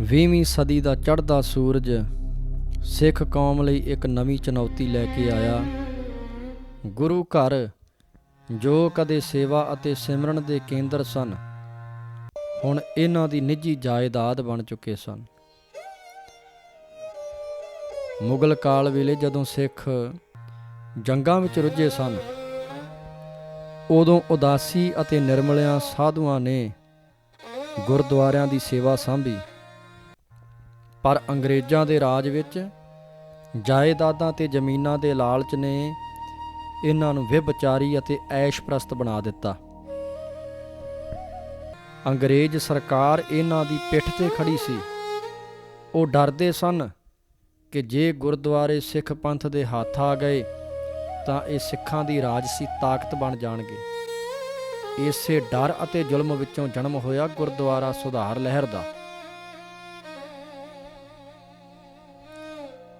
ਵੀਹਵੀਂ ਸਦੀ ਦਾ ਚੜ੍ਹਦਾ ਸੂਰਜ ਸਿੱਖ ਕੌਮ ਲਈ ਇੱਕ ਨਵੀਂ ਚੁਣੌਤੀ ਲੈ ਕੇ ਆਇਆ। ਗੁਰੂ ਘਰ ਜੋ ਕਦੇ ਸੇਵਾ ਅਤੇ ਸਿਮਰਨ ਦੇ ਕੇਂਦਰ ਸਨ, ਹੁਣ ਇਹਨਾਂ ਦੀ ਨਿੱਜੀ ਜਾਇਦਾਦ ਬਣ ਚੁੱਕੇ ਸਨ। ਮੁਗਲ ਕਾਲ ਵੇਲੇ ਜਦੋਂ ਸਿੱਖ ਜੰਗਾਂ ਵਿੱਚ ਰੁੱਝੇ ਸਨ, ਉਦੋਂ ਉਦਾਸੀ ਅਤੇ ਨਿਰਮਲਿਆਂ ਸਾਧੂਆਂ ਨੇ ਗੁਰਦੁਆਰਿਆਂ ਦੀ ਸੇਵਾ ਸੰਭੀ। ਪਰ ਅੰਗਰੇਜ਼ਾਂ ਦੇ ਰਾਜ ਵਿੱਚ ਜਾਇਦਾਦਾਂ ਤੇ ਜ਼ਮੀਨਾਂ ਦੇ ਲਾਲਚ ਨੇ ਇਹਨਾਂ ਨੂੰ ਵਿਭਚਾਰੀ ਅਤੇ ਐਸ਼ਪ੍ਰਸਤ ਬਣਾ ਦਿੱਤਾ। ਅੰਗਰੇਜ਼ ਸਰਕਾਰ ਇਹਨਾਂ ਦੀ ਪਿੱਠ ਤੇ ਖੜੀ ਸੀ। ਉਹ ਡਰਦੇ ਸਨ ਕਿ ਜੇ ਗੁਰਦੁਆਰੇ ਸਿੱਖ ਪੰਥ ਦੇ ਹੱਥ ਆ ਗਏ ਤਾਂ ਇਹ ਸਿੱਖਾਂ ਦੀ ਰਾਜਸੀ ਤਾਕਤ ਬਣ ਜਾਣਗੇ। ਇਸੇ ਡਰ ਅਤੇ ਜ਼ੁਲਮ ਵਿੱਚੋਂ ਜਨਮ ਹੋਇਆ ਗੁਰਦੁਆਰਾ ਸੁਧਾਰ ਲਹਿਰ ਦਾ।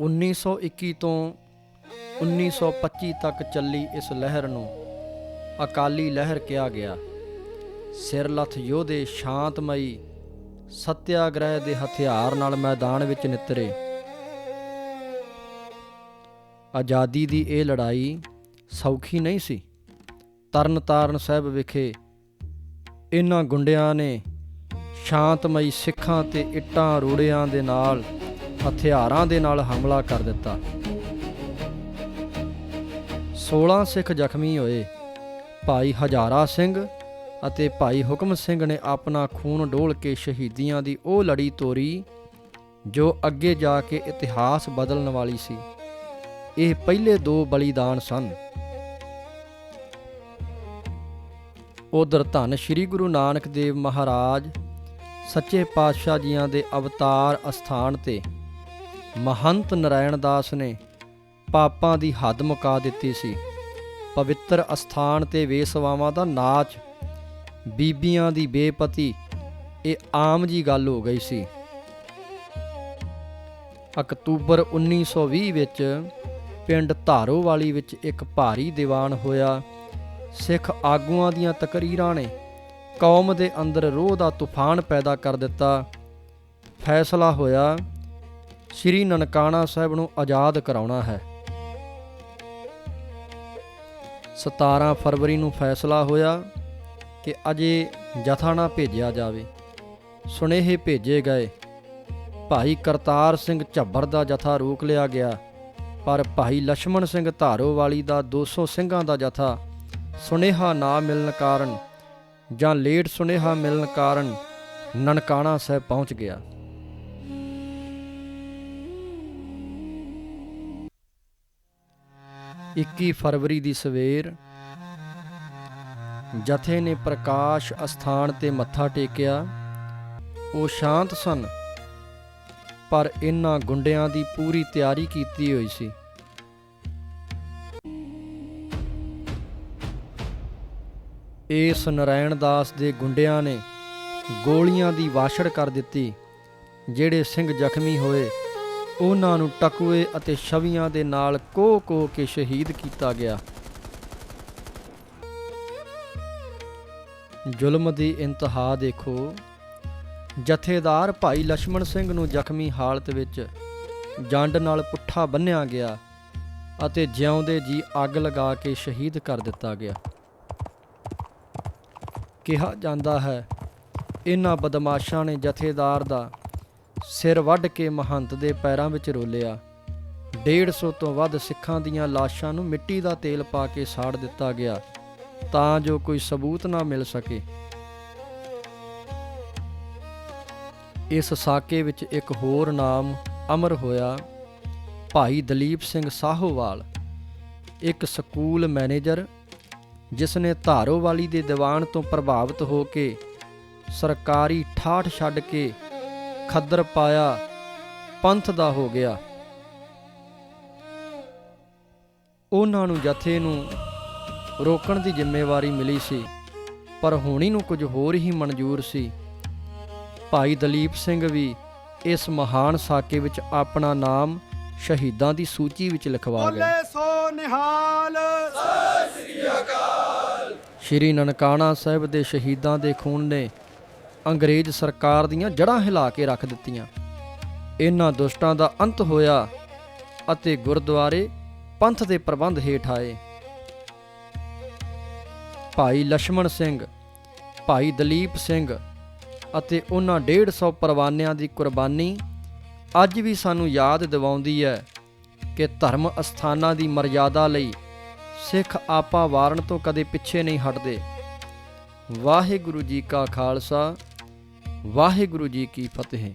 1921 ਤੋਂ 1925 ਤੱਕ ਚੱਲੀ ਇਸ ਲਹਿਰ ਨੂੰ ਅਕਾਲੀ ਲਹਿਰ ਕਿਹਾ ਗਿਆ। ਸਿਰਲੱਥ ਯੋਧੇ ਸ਼ਾਂਤਮਈ ਸਤਿਆਗ੍ਰਹਿ ਦੇ ਹਥਿਆਰ ਨਾਲ ਮੈਦਾਨ ਵਿੱਚ ਨਿਤਰੇ। ਆਜ਼ਾਦੀ ਦੀ ਇਹ ਲੜਾਈ ਸੌਖੀ ਨਹੀਂ ਸੀ। ਤਰਨਤਾਰਨ ਸਾਹਿਬ ਵਿਖੇ ਇਹਨਾਂ ਗੁੰਡਿਆਂ ਨੇ ਸ਼ਾਂਤਮਈ ਸਿੱਖਾਂ ਤੇ ਇੱਟਾਂ ਰੋੜਿਆਂ ਦੇ ਨਾਲ ਹਥਿਆਰਾਂ ਦੇ ਨਾਲ ਹਮਲਾ ਕਰ ਦਿੱਤਾ। 16 ਸਿੱਖ ਜ਼ਖਮੀ ਹੋਏ। ਭਾਈ ਹਜ਼ਾਰਾ ਸਿੰਘ ਅਤੇ ਭਾਈ ਹੁਕਮ ਸਿੰਘ ਨੇ ਆਪਣਾ ਖੂਨ ਡੋਲ ਕੇ ਸ਼ਹੀਦੀਆਂ ਦੀ ਉਹ ਲੜੀ ਤੋਰੀ, ਜੋ ਅੱਗੇ ਜਾ ਕੇ ਇਤਿਹਾਸ ਬਦਲਣ ਵਾਲੀ ਸੀ। ਇਹ ਪਹਿਲੇ ਦੋ ਬਲੀਦਾਨ ਸਨ। ਉਧਰ ਧੰਨ ਸ੍ਰੀ ਗੁਰੂ ਨਾਨਕ ਦੇਵ ਮਹਾਰਾਜ, ਸੱਚੇ ਪਾਤਸ਼ਾਹ ਜੀਆਂ ਦੇ ਅਵਤਾਰ ਅਸਥਾਨ ਤੇ ਮਹੰਤ ਨਰਾਇਣ ਦਾਸ ਨੇ ਪਾਪਾਂ ਦੀ ਹੱਦ ਮੁਕਾ ਦਿੱਤੀ ਸੀ। ਪਵਿੱਤਰ ਅਸਥਾਨ ਤੇ ਵੇਸਵਾਵਾਂ ਦਾ ਨਾਚ, ਬੀਬੀਆਂ ਦੀ ਬੇਪਤੀ, ਇਹ ਆਮ ਜੀ ਗੱਲ ਹੋ ਗਈ ਸੀ। ਅਕਤੂਬਰ 1920 ਵਿੱਚ ਪਿੰਡ ਧਾਰੋਵਾਲੀ ਵਿੱਚ ਇੱਕ ਭਾਰੀ ਦੀਵਾਨ ਹੋਇਆ। ਸਿੱਖ ਆਗੂਆਂ ਦੀਆਂ ਤਕਰੀਰਾਂ ਨੇ ਕੌਮ ਦੇ ਅੰਦਰ ਰੋਹ ਦਾ ਤੂਫਾਨ ਪੈਦਾ ਕਰ ਦਿੱਤਾ। ਫੈਸਲਾ ਹੋਇਆ ਸ੍ਰੀ ਨਨਕਾਣਾ ਸਾਹਿਬ ਨੂੰ ਆਜ਼ਾਦ ਕਰਾਉਣਾ ਹੈ। 17 ਫਰਵਰੀ ਨੂੰ ਫੈਸਲਾ ਹੋਇਆ ਕਿ ਅਜੇ ਜਥਾ ਨਾ ਭੇਜਿਆ ਜਾਵੇ। ਸੁਨੇਹੇ ਭੇਜੇ ਗਏ। ਭਾਈ ਕਰਤਾਰ ਸਿੰਘ ਝੱਬਰ ਦਾ ਜਥਾ ਰੋਕ ਲਿਆ ਗਿਆ, ਪਰ ਭਾਈ ਲక్ష్మణ ਸਿੰਘ ਧਾਰੋਵਾਲੀ ਦਾ 200 ਸਿੰਘਾਂ ਦਾ ਜਥਾ ਸੁਨੇਹਾ ਨਾ ਮਿਲਣ ਕਾਰਨ ਜਾਂ ਲੇਟ ਸੁਨੇਹਾ ਮਿਲਣ ਕਾਰਨ ਨਨਕਾਣਾ ਸਾਹਿਬ ਪਹੁੰਚ ਗਿਆ। ਇੱਕੀ ਫਰਵਰੀ ਦੀ ਸਵੇਰ ਜਥੇ ਨੇ ਪ੍ਰਕਾਸ਼ ਅਸਥਾਨ ਤੇ ਮੱਥਾ ਟੇਕਿਆ। ਉਹ ਸ਼ਾਂਤ ਸਨ, ਪਰ ਇਹਨਾਂ ਗੁੰਡਿਆਂ ਦੀ ਪੂਰੀ ਤਿਆਰੀ ਕੀਤੀ ਹੋਈ ਸੀ। ਇਸ ਨਰਾਇਣ ਦਾਸ ਦੇ ਗੁੰਡਿਆਂ ਨੇ ਗੋਲੀਆਂ ਦੀ ਵਾਸ਼ੜ ਕਰ ਦਿੱਤੀ, ਜਿਹੜੇ ਸਿੰਘ ਜ਼ਖਮੀ ਹੋਏ। ਉਹਨਾਂ ਨੂੰ ਟਕੂਏ ਅਤੇ ਛਵੀਆਂ ਦੇ ਨਾਲ ਕੋਹ-ਕੋਹ ਕੇ ਸ਼ਹੀਦ ਕੀਤਾ ਗਿਆ। ਜ਼ੁਲਮ ਦੀ ਇੰਤਹਾ ਦੇਖੋ। ਜਥੇਦਾਰ ਭਾਈ ਲక్ష్మణ ਸਿੰਘ ਨੂੰ ਜ਼ਖਮੀ ਹਾਲਤ ਵਿੱਚ ਜੰਡ ਨਾਲ ਪੁੱਠਾ ਬੰਨਿਆ ਗਿਆ ਅਤੇ ਜਿਉਂਦੇ ਜੀ ਅੱਗ ਲਗਾ ਕੇ ਸ਼ਹੀਦ ਕਰ ਦਿੱਤਾ ਗਿਆ। ਕਿਹਾ ਜਾਂਦਾ ਹੈ, ਇਹਨਾਂ ਬਦਮਾਸ਼ਾਂ ਨੇ ਜਥੇਦਾਰ ਦਾ ਸਿਰ ਵੱਢ ਕੇ ਮਹੰਤ ਦੇ ਪੈਰਾਂ ਵਿੱਚ ਰੋਲਿਆ। 150 ਤੋਂ ਵੱਧ ਸਿੱਖਾਂ ਦੀਆਂ ਲਾਸ਼ਾਂ ਨੂੰ ਮਿੱਟੀ ਦਾ ਤੇਲ ਪਾ ਕੇ ਸਾੜ ਦਿੱਤਾ ਗਿਆ, ਤਾਂ ਜੋ ਕੋਈ ਸਬੂਤ ਨਾ ਮਿਲ ਸਕੇ। ਇਸ ਸਾਕੇ ਵਿੱਚ ਇੱਕ ਹੋਰ ਨਾਮ ਅਮਰ ਹੋਇਆ, ਭਾਈ ਦਲੀਪ ਸਿੰਘ ਸਾਹੋਵਾਲ। ਇੱਕ ਸਕੂਲ ਮੈਨੇਜਰ, ਜਿਸ ਨੇ ਧਾਰੋਵਾਲੀ ਦੇ ਦੀਵਾਨ ਤੋਂ ਪ੍ਰਭਾਵਿਤ ਹੋ ਕੇ ਸਰਕਾਰੀ ਠਾਠ ਛੱਡ ਕੇ ਖੱਦਰ ਪਾਇਆ ਪੰਥ ਦਾ ਹੋ ਗਿਆ। ਉਹਨਾਂ ਨੂੰ ਜਥੇ ਨੂੰ ਰੋਕਣ ਦੀ ਜ਼ਿੰਮੇਵਾਰੀ ਮਿਲੀ ਸੀ ਪਰ ਹੋਣੀ ਨੂੰ ਕੁਝ ਹੋਰ ਹੀ ਮਨਜ਼ੂਰ ਸੀ। ਭਾਈ ਦਲੀਪ ਸਿੰਘ ਵੀ ਇਸ ਮਹਾਨ ਸਾਕੇ ਵਿੱਚ ਆਪਣਾ ਨਾਮ ਸ਼ਹੀਦਾਂ ਦੀ ਸੂਚੀ ਵਿੱਚ ਲਿਖਵਾ ਗਏ। ਬੋਲੇ ਸੋ ਨਿਹਾਲ। ਸ਼੍ਰੀ ਨਨਕਾਣਾ ਸਾਹਿਬ ਦੇ ਸ਼ਹੀਦਾਂ ਦੇ ਖੂਨ ਨੇ ਅੰਗਰੇਜ਼ ਸਰਕਾਰ ਦੀਆਂ ਜੜਾਂ ਹਿਲਾ ਕੇ ਰੱਖ ਦਿੱਤੀਆਂ। ਇਹਨਾਂ ਦੁਸ਼ਟਾਂ ਦਾ ਅੰਤ ਹੋਇਆ ਅਤੇ ਗੁਰਦੁਆਰੇ ਪੰਥ ਦੇ ਪ੍ਰਬੰਧ ਹੇਠ ਆਏ। ਭਾਈ ਲక్ష్మణ ਸਿੰਘ, ਭਾਈ ਦਲੀਪ ਸਿੰਘ ਅਤੇ ਉਹਨਾਂ 150 ਪਰਵਾਨਿਆਂ ਦੀ ਕੁਰਬਾਨੀ ਅੱਜ ਵੀ ਸਾਨੂੰ ਯਾਦ ਦਿਵਾਉਂਦੀ ਹੈ ਕਿ ਧਰਮ ਅਸਥਾਨਾਂ ਦੀ ਮਰਿਆਦਾ ਲਈ ਸਿੱਖ ਆਪਾ ਵਾਰਨ ਤੋਂ ਕਦੇ ਪਿੱਛੇ ਨਹੀਂ ਹਟਦੇ। ਵਾਹਿਗੁਰੂ ਜੀ ਕਾ ਖਾਲਸਾ ਵਾਹਿਗੁਰੂ ਜੀ ਕੀ ਫਤਿਹ।